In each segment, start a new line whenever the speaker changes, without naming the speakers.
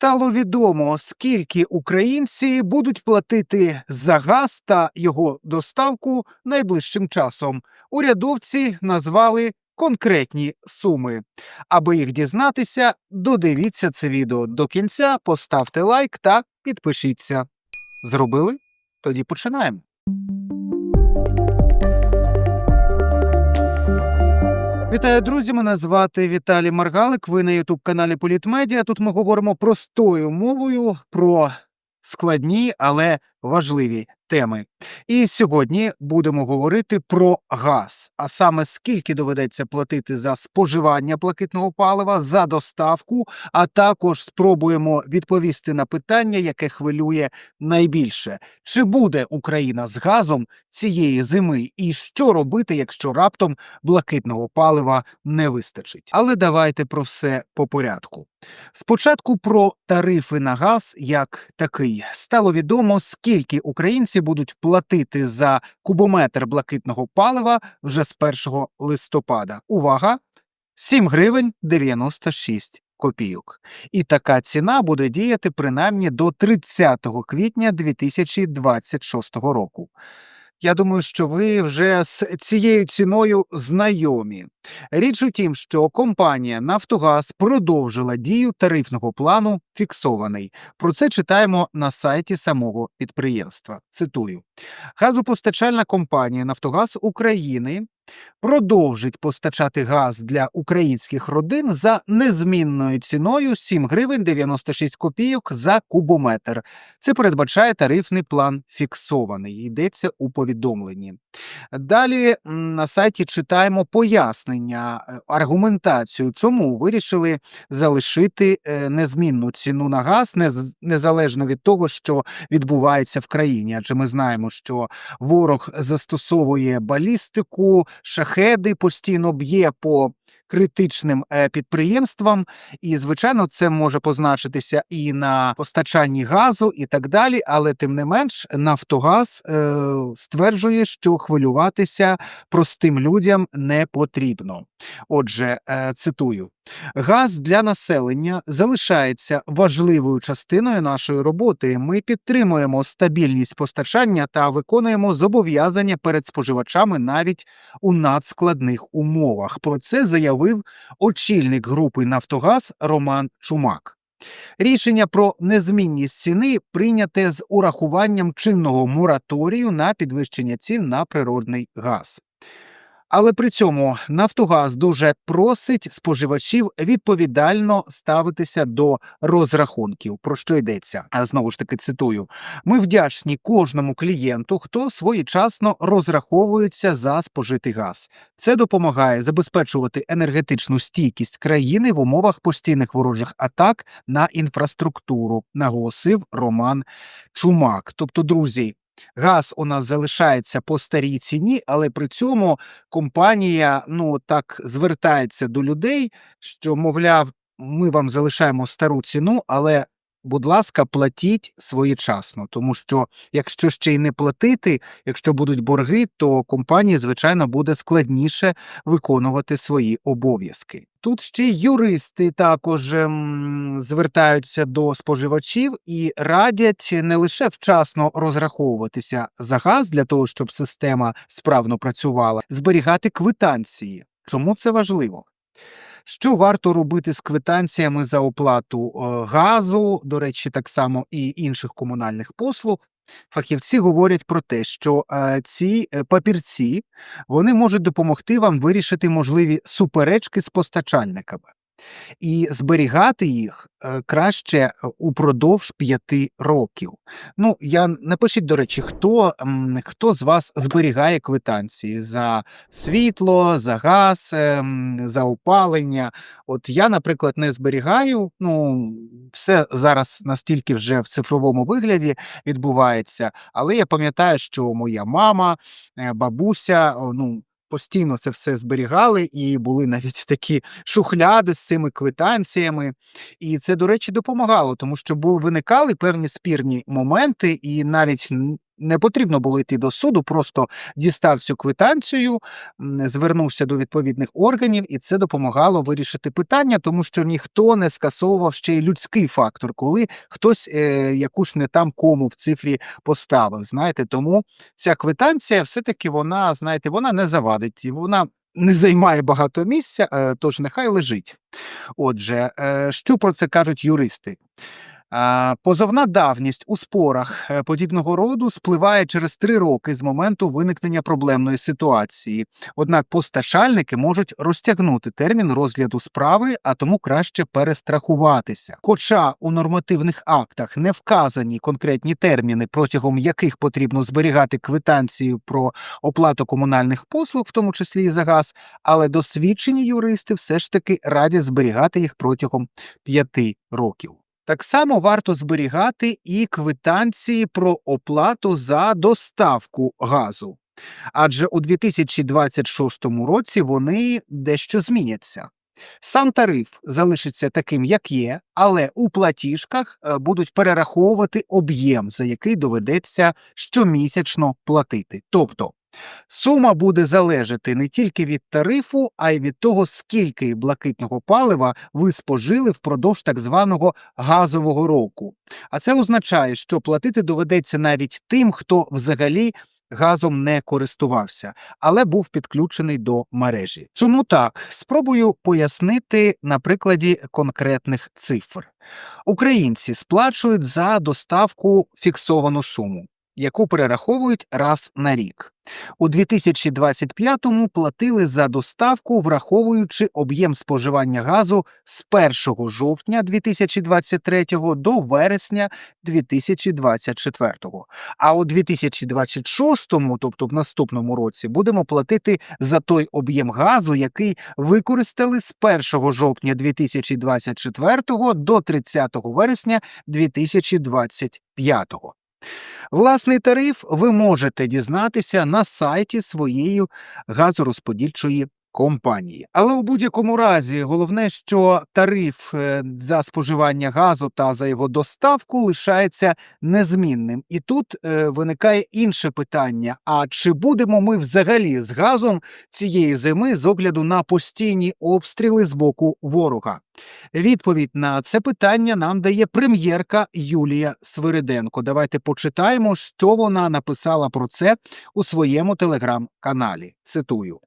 Стало відомо, скільки українці будуть платити за газ та його доставку найближчим часом. Урядовці назвали конкретні суми. Аби їх дізнатися, додивіться це відео до кінця, поставте лайк та підпишіться. Зробили? Тоді починаємо. Вітаю, друзі! Мене звати Віталій Маргалик. Ви на Ютуб каналі Політмедіа. Тут ми говоримо простою мовою про складні, але важливі теми. І сьогодні будемо говорити про газ, а саме скільки доведеться платити за споживання блакитного палива, за доставку, а також спробуємо відповісти на питання, яке хвилює найбільше: чи буде Україна з газом цієї зими, і що робити, якщо раптом блакитного палива не вистачить? Але давайте про все по порядку. Спочатку про тарифи на газ як такий стало відомо, скільки українці будуть платити за кубометр блакитного палива вже з 1 листопада. Увага! 7 гривень 96 копійок. І така ціна буде діяти принаймні до 30 квітня 2026 року. Я думаю, що ви вже з цією ціною знайомі. Річ у тім, що компанія Нафтогаз продовжила дію тарифного плану фіксований. Про це читаємо на сайті самого підприємства. Цитую: газопостачальна компанія Нафтогаз України продовжить постачати газ для українських родин за незмінною ціною 7 гривень 96 копійок за кубометр. Це передбачає тарифний план фіксований. Йдеться у повідомленні. Далі на сайті читаємо пояснення, е, аргументацію, чому вирішили залишити е, незмінну ціну на газ, незалежно від того, що відбувається в країні. Адже ми знаємо, що ворог застосовує балістику, шахеди постійно б'є по критичним е, підприємствам, і звичайно, це може позначитися і на постачанні газу, і так далі. Але тим не менш, Нафтогаз е, стверджує, що хвилюватися простим людям не потрібно. Отже, е, цитую. Газ для населення залишається важливою частиною нашої роботи. Ми підтримуємо стабільність постачання та виконуємо зобов'язання перед споживачами навіть у надскладних умовах. Про це заявив очільник групи Нафтогаз Роман Чумак. Рішення про незмінність ціни прийняте з урахуванням чинного мораторію на підвищення цін на природний газ. Але при цьому Нафтогаз дуже просить споживачів відповідально ставитися до розрахунків. Про що йдеться? А знову ж таки цитую: ми вдячні кожному клієнту, хто своєчасно розраховується за спожитий газ. Це допомагає забезпечувати енергетичну стійкість країни в умовах постійних ворожих атак на інфраструктуру, наголосив Роман Чумак. Тобто, друзі. Газ у нас залишається по старій ціні, але при цьому компанія ну так звертається до людей, що мовляв, ми вам залишаємо стару ціну, але будь ласка, платіть своєчасно, тому що якщо ще й не платити, якщо будуть борги, то компанії, звичайно, буде складніше виконувати свої обов'язки. Тут ще юристи також ем, звертаються до споживачів і радять не лише вчасно розраховуватися за газ для того, щоб система справно працювала, зберігати квитанції. Чому це важливо? Що варто робити з квитанціями за оплату е, газу, до речі, так само і інших комунальних послуг? Фахівці говорять про те, що е, ці е, папірці вони можуть допомогти вам вирішити можливі суперечки з постачальниками і зберігати їх е, краще е, упродовж п'яти років. Ну, я напишіть, до речі, хто хто з вас зберігає квитанції за світло, за газ, ем, за опалення. От я, наприклад, не зберігаю. Ну, все зараз настільки вже в цифровому вигляді відбувається, але я пам'ятаю, що моя мама, е, бабуся, ну постійно це все зберігали, і були навіть такі шухляди з цими квитанціями. І це, до речі, допомагало, тому що були виникали певні спірні моменти, і навіть Не потрібно було йти до суду, просто дістав цю квитанцію, звернувся до відповідних органів, і це допомагало вирішити питання, тому що ніхто не скасовував ще й людський фактор, коли хтось е, якусь не там кому в цифрі поставив. Знаєте, тому ця квитанція все-таки вона, знаєте, вона не завадить, вона не займає багато місця, е, тож нехай лежить. Отже, е, що про це кажуть юристи? Позовна давність у спорах е, подібного роду спливає через три роки з моменту виникнення проблемної ситуації. Однак постачальники можуть розтягнути термін розгляду справи, а тому краще перестрахуватися. Хоча у нормативних актах не вказані конкретні терміни, протягом яких потрібно зберігати квитанцію про оплату комунальних послуг, в тому числі і за газ, але досвідчені юристи все ж таки радять зберігати їх протягом п'яти років. Так само варто зберігати і квитанції про оплату за доставку газу. Адже у 2026 році вони дещо зміняться. Сам тариф залишиться таким, як є, але у платіжках е, будуть перераховувати об'єм, за який доведеться щомісячно платити. Тобто сума буде залежати не тільки від тарифу, а й від того, скільки блакитного палива ви спожили впродовж так званого газового року. А це означає, що платити доведеться навіть тим, хто взагалі газом не користувався, але був підключений до мережі. Чому так? Спробую пояснити на прикладі конкретних цифр. Українці сплачують за доставку фіксовану суму, яку перераховують раз на рік. У 2025-му платили за доставку, враховуючи об'єм споживання газу з 1 жовтня 2023 до вересня 2024. А у 2026-му, тобто в наступному році, будемо платити за той об'єм газу, який використали з 1 жовтня 2024 до 30 вересня 2025. Власний тариф ви можете дізнатися на сайті своєї газорозподільчої компанії. Але у будь-якому разі головне, що тариф е, за споживання газу та за його доставку лишається незмінним. І тут е, виникає інше питання: а чи будемо ми взагалі з газом цієї зими з огляду на постійні обстріли з боку ворога? Відповідь на це питання нам дає прем'єрка Юлія Свириденко. Давайте почитаємо, що вона написала про це у своєму телеграм-каналі. Цитую.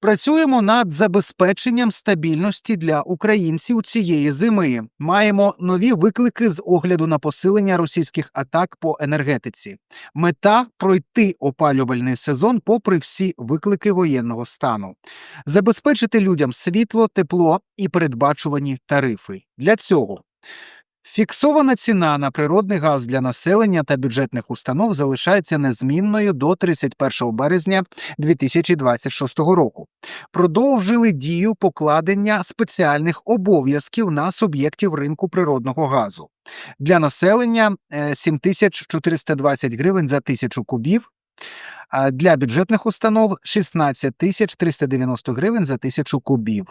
Працюємо над забезпеченням стабільності для українців цієї зими. Маємо нові виклики з огляду на посилення російських атак по енергетиці. Мета пройти опалювальний сезон, попри всі виклики воєнного стану, забезпечити людям світло, тепло і передбачувані тарифи. Для цього Фіксована ціна на природний газ для населення та бюджетних установ залишається незмінною до 31 березня 2026 року. Продовжили дію покладення спеціальних обов'язків на суб'єктів ринку природного газу. Для населення е, 7420 гривень за тисячу кубів. Для бюджетних установ 16 тисяч 390 гривень за тисячу кубів.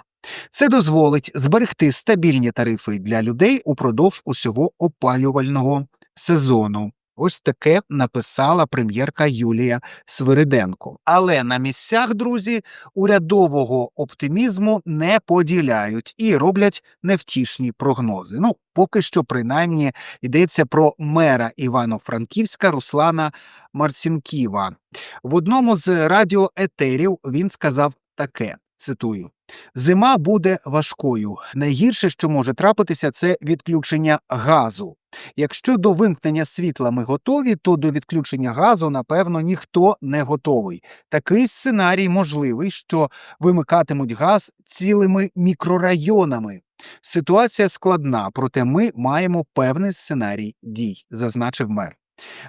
Це дозволить зберегти стабільні тарифи для людей упродовж усього опалювального сезону. Ось таке написала прем'єрка Юлія Свириденко. Але на місцях, друзі, урядового оптимізму не поділяють і роблять невтішні прогнози. Ну, поки що, принаймні, йдеться про мера Івано-Франківська Руслана Марцінківа. В одному з радіоетерів він сказав таке: цитую. Зима буде важкою. Найгірше, що може трапитися, це відключення газу. Якщо до вимкнення світла ми готові, то до відключення газу, напевно, ніхто не готовий. Такий сценарій можливий, що вимикатимуть газ цілими мікрорайонами. Ситуація складна, проте ми маємо певний сценарій дій, зазначив мер.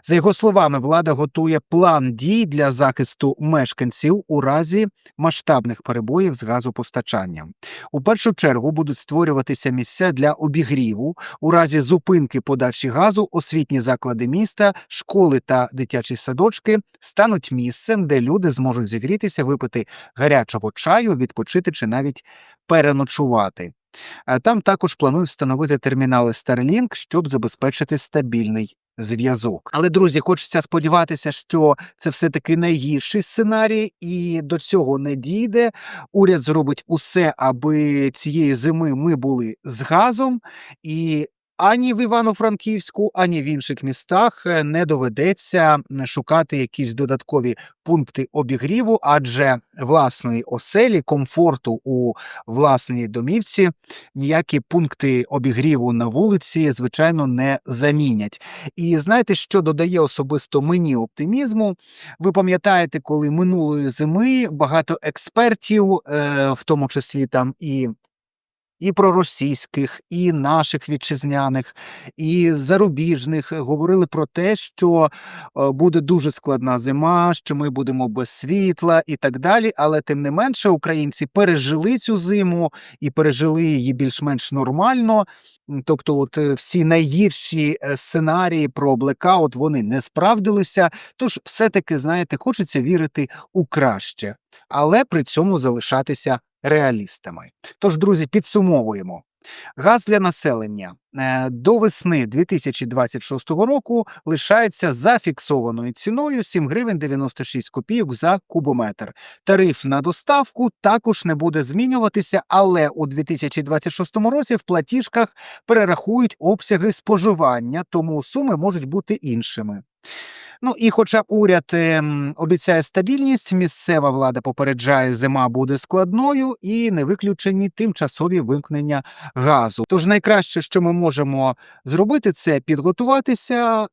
За його словами, влада готує план дій для захисту мешканців у разі масштабних перебоїв з газопостачанням. У першу чергу будуть створюватися місця для обігріву у разі зупинки подачі газу, освітні заклади міста, школи та дитячі садочки стануть місцем, де люди зможуть зігрітися, випити гарячого чаю, відпочити чи навіть переночувати. Там також планують встановити термінали Starlink, щоб забезпечити стабільний зв'язок. Але друзі, хочеться сподіватися, що це все таки найгірший сценарій, і до цього не дійде. Уряд зробить усе, аби цієї зими ми були з газом, і ані в Івано-Франківську, ані в інших містах е, не доведеться шукати якісь додаткові пункти обігріву, адже власної оселі, комфорту у власній домівці ніякі пункти обігріву на вулиці, звичайно, не замінять. І знаєте, що додає особисто мені оптимізму? Ви пам'ятаєте, коли минулої зими багато експертів, е, в тому числі там і і проросійських, і наших вітчизняних, і зарубіжних говорили про те, що е, буде дуже складна зима, що ми будемо без світла і так далі. Але тим не менше, українці пережили цю зиму і пережили її більш-менш нормально. Тобто, от е, всі найгірші е, сценарії про блекаут вони не справдилися. Тож, все-таки, знаєте, хочеться вірити у краще, але при цьому залишатися реалістами. Тож, друзі, підсумовуємо. Газ для населення е, до весни 2026 року лишається за фіксованою ціною 7 гривень 96 копійок за кубометр. Тариф на доставку також не буде змінюватися, але у 2026 році в платіжках перерахують обсяги споживання, тому суми можуть бути іншими. Ну і хоча уряд ем, обіцяє стабільність, місцева влада попереджає, зима буде складною і не виключені тимчасові вимкнення газу. Тож найкраще, що ми можемо зробити, це підготуватися.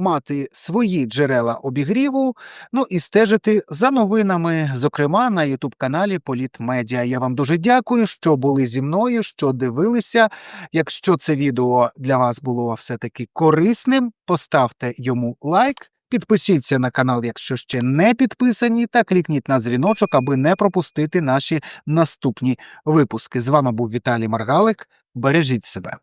Мати свої джерела обігріву, ну і стежити за новинами, зокрема на Ютуб каналі Політмедіа. Я вам дуже дякую, що були зі мною, що дивилися. Якщо це відео для вас було все-таки корисним, поставте йому лайк. Підпишіться на канал, якщо ще не підписані, та клікніть на дзвіночок, аби не пропустити наші наступні випуски. З вами був Віталій Маргалик. Бережіть себе.